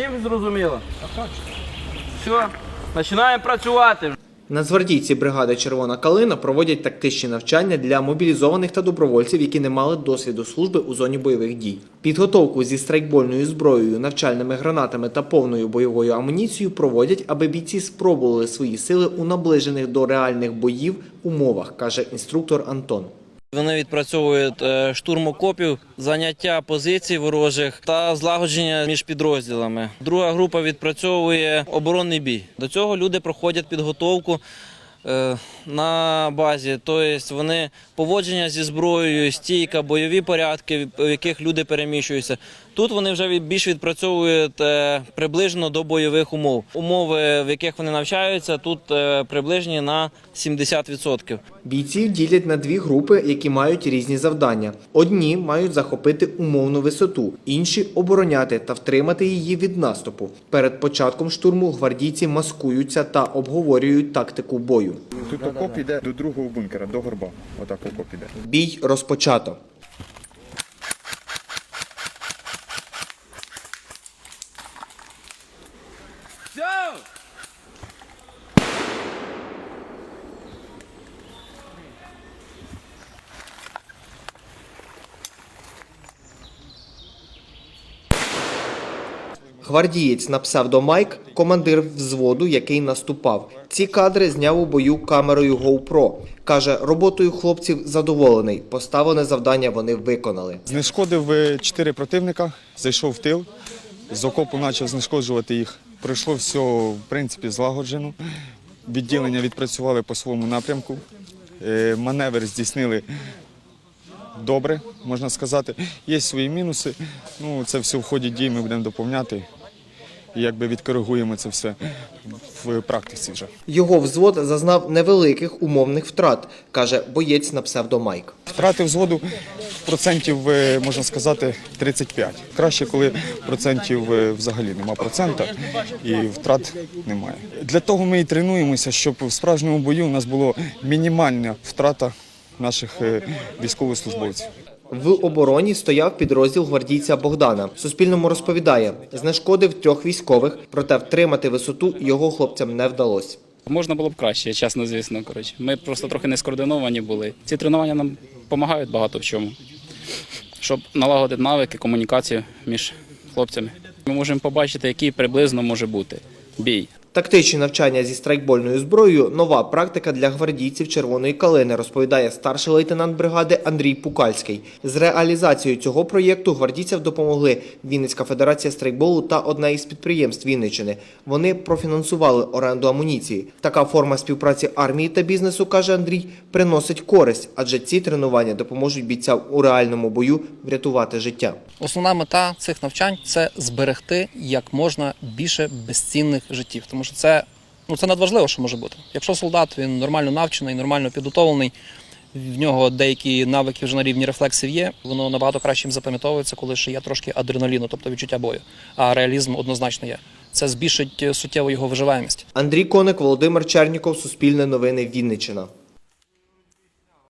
Всім зрозуміло? Все, починаємо працювати. Нацгвардійці бригади Червона калина проводять тактичні навчання для мобілізованих та добровольців, які не мали досвіду служби у зоні бойових дій. Підготовку зі страйкбольною зброєю, навчальними гранатами та повною бойовою амуніцією проводять, аби бійці спробували свої сили у наближених до реальних боїв умовах, каже інструктор Антон. Вони відпрацьовують штурмокопів, штурм окопів, заняття позицій ворожих та злагодження між підрозділами. Друга група відпрацьовує оборонний бій. До цього люди проходять підготовку е, на базі, тобто вони поводження зі зброєю, стійка, бойові порядки, в яких люди переміщуються. Тут вони вже більш відпрацьовують е, приближно до бойових умов. Умови, в яких вони навчаються, тут е, приближені на 70%. Бійців ділять на дві групи, які мають різні завдання. Одні мають захопити умовну висоту, інші обороняти та втримати її від наступу. Перед початком штурму гвардійці маскуються та обговорюють тактику бою. Тут окоп іде до другого бункера, до горба. Отак окоп іде. Бій розпочато. Гвардієць на псевдо Майк – командир взводу, який наступав. Ці кадри зняв у бою камерою GoPro. Каже, роботою хлопців задоволений. Поставлене завдання вони виконали. Знешкодив чотири противника, зайшов в тил, з окопу почав знешкоджувати їх. Пройшло все, в принципі, злагоджено. Відділення відпрацювали по своєму напрямку. Е, Маневр здійснили добре, можна сказати. Є свої мінуси. Ну, це все в ході дій ми будемо доповняти. І якби відкоригуємо це все в практиці вже. Його взвод зазнав невеликих умовних втрат, каже боєць на псевдо Майк. Втрати взводу процентів, е, можна сказати, 35. Краще, коли процентів е, взагалі нема процента і втрат немає. Для того ми і тренуємося, щоб в справжньому бою у нас була мінімальна втрата наших е, військовослужбовців. В обороні стояв підрозділ гвардійця Богдана. Суспільному розповідає, знешкодив трьох військових, проте втримати висоту його хлопцям не вдалося. Можна було б краще, чесно, звісно. Коротше. Ми просто трохи не скоординовані були. Ці тренування нам допомагають багато в чому, щоб налагодити навики, комунікацію між хлопцями. Ми можемо побачити, який приблизно може бути бій. Тактичні навчання зі страйкбольною зброєю нова практика для гвардійців Червоної калини, розповідає старший лейтенант бригади Андрій Пукальський. З реалізацією цього проєкту гвардійцям допомогли Вінницька федерація страйкболу та одне із підприємств Вінниччини. Вони профінансували оренду амуніції. Така форма співпраці армії та бізнесу, каже Андрій, приносить користь, адже ці тренування допоможуть бійцям у реальному бою врятувати життя. Основна мета цих навчань це зберегти як можна більше безцінних життів, тому що це, ну, це надважливо, що може бути. Якщо солдат він нормально навчений, нормально підготовлений, в нього деякі навики вже на рівні рефлексів є, воно набагато краще їм запам'ятовується, коли ще є трошки адреналіну, тобто відчуття бою. А реалізм однозначно є. Це збільшить е, суттєво його виживаємість. Андрій Коник, Володимир Черніков, Суспільне новини, Вінниччина.